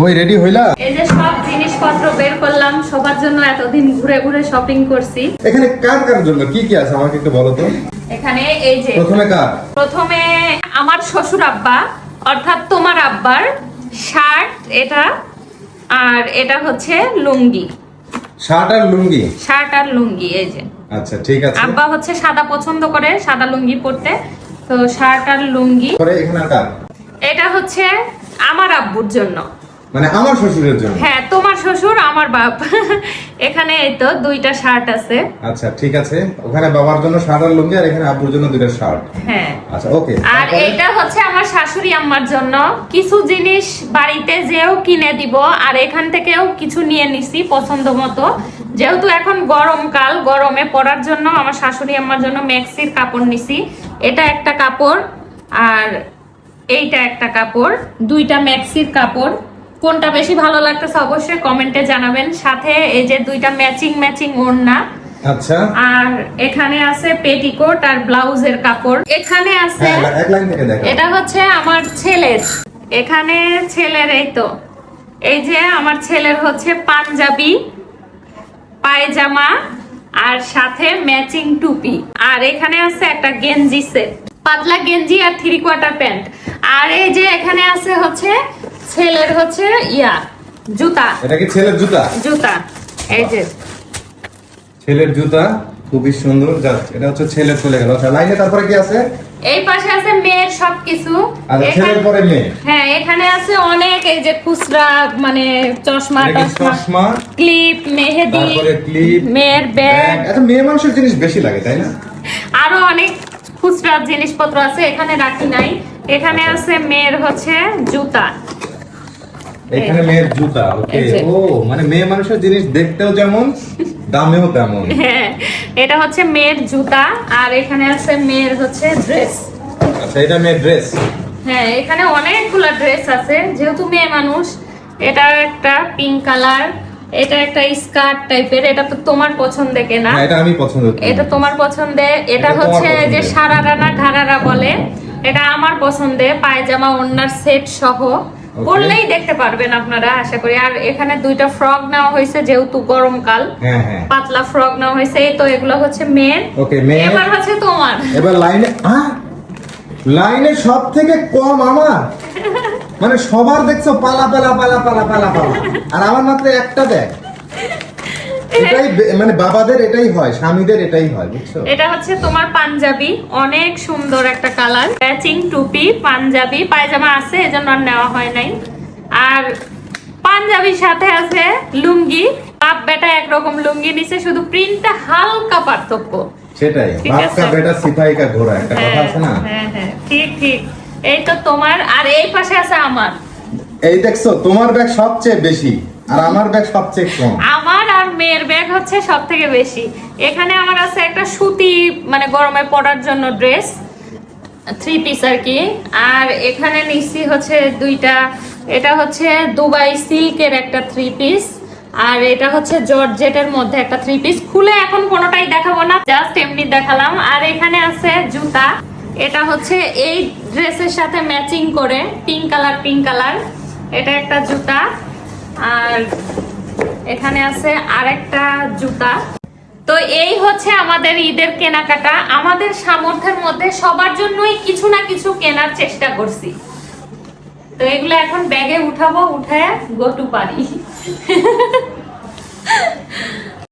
কই রেডি হইলা? এই যে সব জিনিসপত্র বের করলাম সবার জন্য এতদিন ঘুরে ঘুরে শপিং করছি। এখানে কার কার জন্য? কি কি আছে আমাকে একটু বলো তো। এখানে এই যে প্রথমে কার? প্রথমে আমার শ্বশুর আব্বা অর্থাৎ তোমার আব্বার শার্ট এটা আর এটা হচ্ছে লুঙ্গি। শার্ট আর লুঙ্গি? শার্ট আর লুঙ্গি এই যে। আচ্ছা ঠিক আছে। আব্বা হচ্ছে সাদা পছন্দ করে সাদা লুঙ্গি পরতে। তো শার্ট আর লুঙ্গি। পরে এখানে কার? এটা হচ্ছে আমার আব্বুর জন্য। মানে আমার শ্বশুরের জন্য? হ্যাঁ তোমার শ্বশুর আমার বাপ। এখানে এই তো দুইটা শার্ট আছে। আচ্ছা ঠিক আছে। ওখানে বাবার জন্য শার্ট আর লুঙ্গি আর এখানে আব্বুর জন্য দুটো শার্ট। হ্যাঁ। আচ্ছা ওকে। আর এটা হচ্ছে আমার শাশুড়ি আম্মার জন্য। কিছু জিনিস বাড়িতে যেও কিনে দিব আর এখান থেকেও কিছু নিয়ে নিছি পছন্দ মতো। যেহেতু এখন গরমকাল গরমে পরার জন্য আমার শাশুড়ি আম্মার জন্য ম্যাক্সির কাপড় নিছি। এটা একটা কাপড় আর এইটা একটা কাপড় দুইটা ম্যাক্সির কাপড়। কোনটা বেশি ভালো লাগতেছে অবশ্যই কমেন্টে জানাবেন। সাথে এই যে দুইটা ম্যাচিং ম্যাচিং ওড়না। আচ্ছা। আর এখানে আছে পেটিকোট আর ব্লাউজের কাপড়। এখানে আছে হ্যাঁ এক লাইন থেকে দেখো এটা হচ্ছে আমার ছেলের। এখানে ছেলের এই তো। এই যে আমার ছেলের হচ্ছে পাঞ্জাবি পায়জামা আর সাথে ম্যাচিং টুপি। আর এখানে আছে একটা গেঞ্জি সেট পাতলা গেঞ্জি আর থ্রি কোয়ার্টার প্যান্ট আর এই যে এখানে আছে হচ্ছে ছেলের হচ্ছে ইয়া জুতা। এটা কি ছেলের জুতা? জুতা। এই যে। ছেলের জুতা খুবই সুন্দর যাক এটা হচ্ছে ছেলের চলে গেল। আচ্ছা লাইনে তারপরে কি আছে? এই পাশে আছে মেয়ের সবকিছু। আচ্ছা ছেলের পরে মেয়ে। হ্যাঁ এখানে আছে অনেক এই যে খুচরা মানে চশমা চশমা। ক্লিপ মেহেদি তারপরে ক্লিপ মেয়ের ব্যাগ। আচ্ছা মেয়ে মানুষের জিনিস বেশি লাগে তাই না? আরও অনেক খুচরা জিনিসপত্র আছে এখানে রাখি নাই। এখানে আছে মেয়ের হচ্ছে জুতা। এখানে মেয়ের জুতা ওকে। ও মানে মেয়ে মানুষের জিনিস দেখতেও যেমন দামেও তেমন। হ্যাঁ এটা হচ্ছে মেয়ের জুতা আর এখানে আছে মেয়ের হচ্ছে ড্রেস আচ্ছা এটা মেয়ের ড্রেস হ্যাঁ এখানে অনেকগুলো ড্রেস আছে। যেহেতু মেয়ে মানুষ এটা একটা পিঙ্ক কালার এটা একটা স্কার্ট টাইপের এটা তো তোমার পছন্দে কেনা। হ্যাঁ এটা আমি পছন্দ এটা তোমার পছন্দে এটা হচ্ছে যে পছন্দের। সারারানা ঘাড়ারা বলে। এটা আমার পছন্দে পায়জামা ওড়নার সেট সহ। পরলেই দেখতে পারবেন আপনারা আশা করি। আর এখানে দুইটা ফ্রক নেওয়া হয়েছে যেহেতু গরমকাল। হ্যাঁ হ্যাঁ। পাতলা ফ্রক নেওয়া হয়েছে এই তো এগুলো হচ্ছে মেয়ের। এবার হচ্ছে তোমার। এবার লাইনে লাইনে সব থেকে কম আমার? মানে সবার দেখছ পালা পালা পালা পালা পালা পালা। আর আমার মাত্র একটা দেখ। এটাই মানে বাবাদের এটাই হয়, স্বামীদের এটাই হয়, বুঝছ? এটা হচ্ছে তোমার পাঞ্জাবি। অনেক সুন্দর একটা কালার। ম্যাচিং টুপি, পাঞ্জাবি। পায়জামা আছে, এজন্য আর নেওয়া হয় নাই। আর পাঞ্জাবির সাথে আছে লুঙ্গি। বাপ বেটা একরকম লুঙ্গি নিছে, শুধু প্রিন্টটা হালকা পার্থক্য। সেটাই। ঠিক বাপ কা বেটা সিপাহি কা ঘোড়া একটা কথা হ্যাঁ আছে না? হ্যাঁ হ্যাঁ ঠিক ঠিক। এই তো তোমার আর এই পাশে আছে আমার। এই দেখছ তোমার ব্যাগ সবচেয়ে বেশি আর আমার ব্যাগ সবচেয়ে কম। আমার আর মেয়ের ব্যাগ হচ্ছে সব থেকে বেশি। এখানে আমার আছে একটা সুতি মানে গরমে পরার জন্য ড্রেস থ্রি পিস আর কি। আর এখানে নিচ্ছি হচ্ছে দুইটা এটা হচ্ছে দুবাই সিল্কের একটা থ্রি পিস আর এটা হচ্ছে জর্জেটের মধ্যে একটা থ্রি পিস খুলে এখন কোনোটাই দেখাবো না জাস্ট এমনি দেখালাম। আর এখানে আছে জুতা। এটা হচ্ছে এই ড্রেসের সাথে ম্যাচিং করে পিঙ্ক কালার পিঙ্ক কালার এটা একটা জুতা। আর এখানে আছে আরেকটা জুতা। তো এই হচ্ছে আমাদের ঈদের কেনাকাটা। আমাদের সামর্থ্যের মধ্যে সবার জন্যই কিছু না কিছু কেনার চেষ্টা করছি। তো এগুলো এখন ব্যাগে উঠাবো উঠায় গো টু পারি।